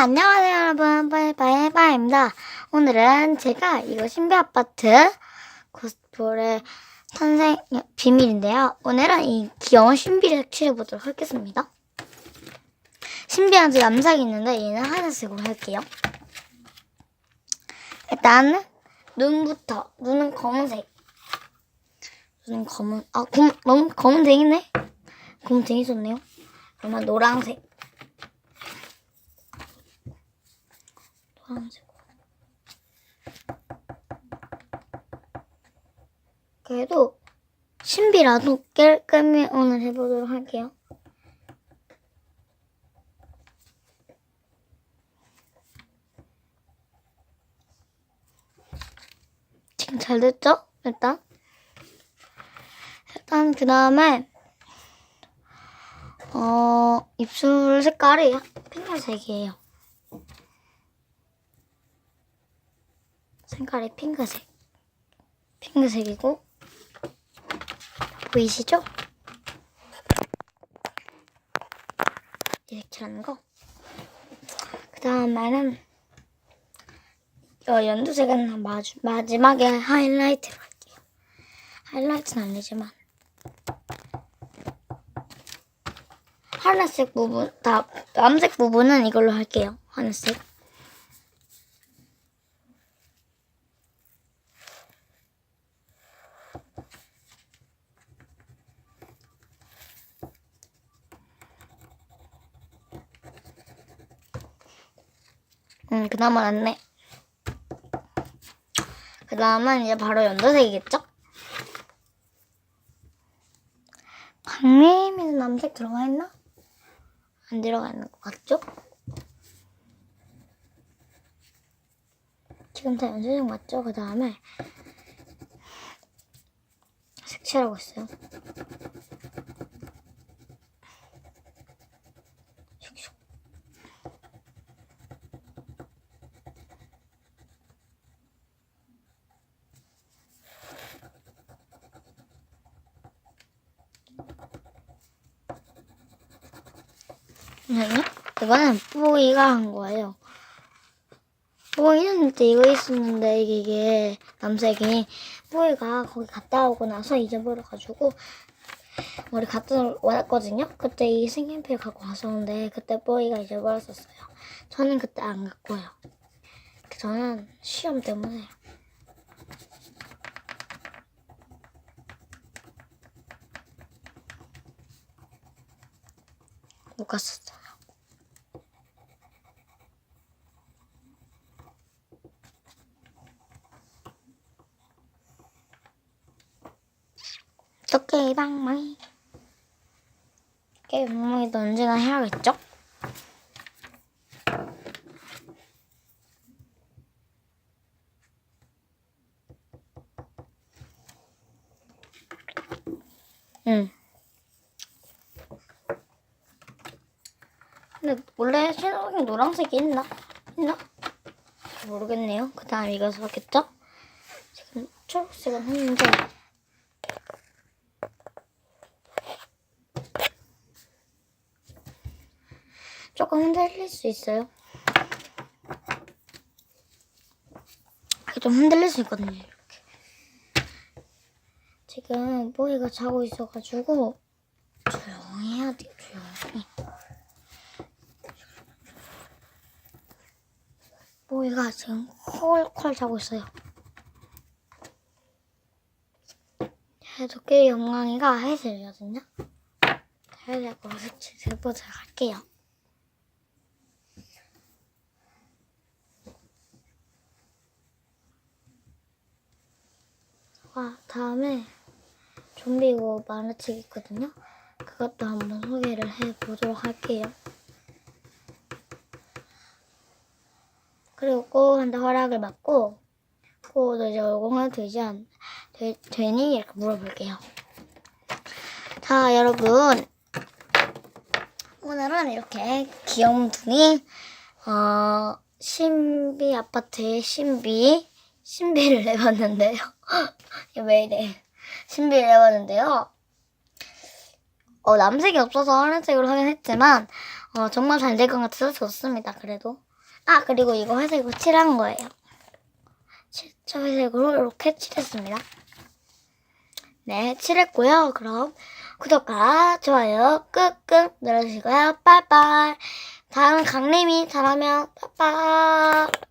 안녕하세요 여러분. 빠이빠이빠이입니다. 오늘은 제가 이거 신비 아파트 코스프레 탄생 비밀인데요. 오늘은 이 귀여운 신비를 칠해보도록 하겠습니다. 신비한 제 남색이 있는데 얘는 하늘색으로 할게요. 일단 눈부터 눈은 검은색. 눈은 검은 아 검, 너무 검은색이네? 검은색이 좋네요. 그러면 노란색 노란색. 그래도 신비라도 깔끔히 오늘 해보도록 할게요. 지금 잘 됐죠? 일단. 일단 그 다음에 어 입술 색깔이 핑크색이에요. 색깔이 핑크색. 핑크색이고 보이시죠? 이렇게 하는 거. 그 다음에는 어, 연두색은 마주, 마지막에 하이라이트로 할게요. 하이라이트는 아니지만 하늘색 부분, 다 남색 부분은 이걸로 할게요. 하늘색. 음, 그나마 낫네. 그 다음은 이제 바로 연두색이겠죠? 강림이는 남색 들어가 있나? 안 들어가 있는 것 같죠? 지금 다 연두색 맞죠? 그 다음에 색칠하고 있어요. 슉슉. 아니요? 이거는 뽀이가 한 거예요. 뽀이는 그때 이거 있었는데 이게, 이게 남색이 뽀이가 거기 갔다 오고 나서 잊어버려가지고 머리 갖다 왔거든요. 그때 이 색연필 갖고 왔었는데 그때 뽀이가 잊어버렸었어요. 저는 그때 안 갖고요. 저는 시험 때문에 못 갔었어요. 어떻게 방망이? 게임 방망이도 언제나 해야겠죠? 응. 근데 원래 신호등이 노란색이 있나? 있나? 잘 모르겠네요. 그 다음 이거 써겠죠? 지금 초록색은 했는데 조금 흔들릴 수 있어요. 이게 좀 흔들릴 수 있거든요. 이렇게. 지금 뽀이가 자고 있어가지고 조용히 해야 돼요. 조용히. 뽀이가 지금 콜콜 자고 있어요. 제 도깨비 영광이가 해설이거든요. 해설고 색보자 갈게요. 아, 다음에 좀비고 만화책 있거든요. 그것도 한번 소개를 해보도록 할게요. 그리고 꼬한테 허락을 받고 꼬도 이제 얼공을 되지 않, 되, 되니 이렇게 물어볼게요. 자, 여러분. 오늘은 이렇게 분이 어, 신비 아파트의 신비 신비를 내봤는데요. 이게 왜 이래? 신비를 내봤는데요. 어, 남색이 없어서 하얀색으로 하긴 했지만 어, 정말 잘 될 것 같아서 좋습니다. 그래도 아 그리고 이거 회색으로 칠한 거예요. 칠- 저 회색으로 이렇게 칠했습니다. 네, 칠했고요. 그럼 구독과 좋아요 꾹꾹 눌러주시고요. 빠이빠이. 다음 강림이 잘하면 빠이빠이.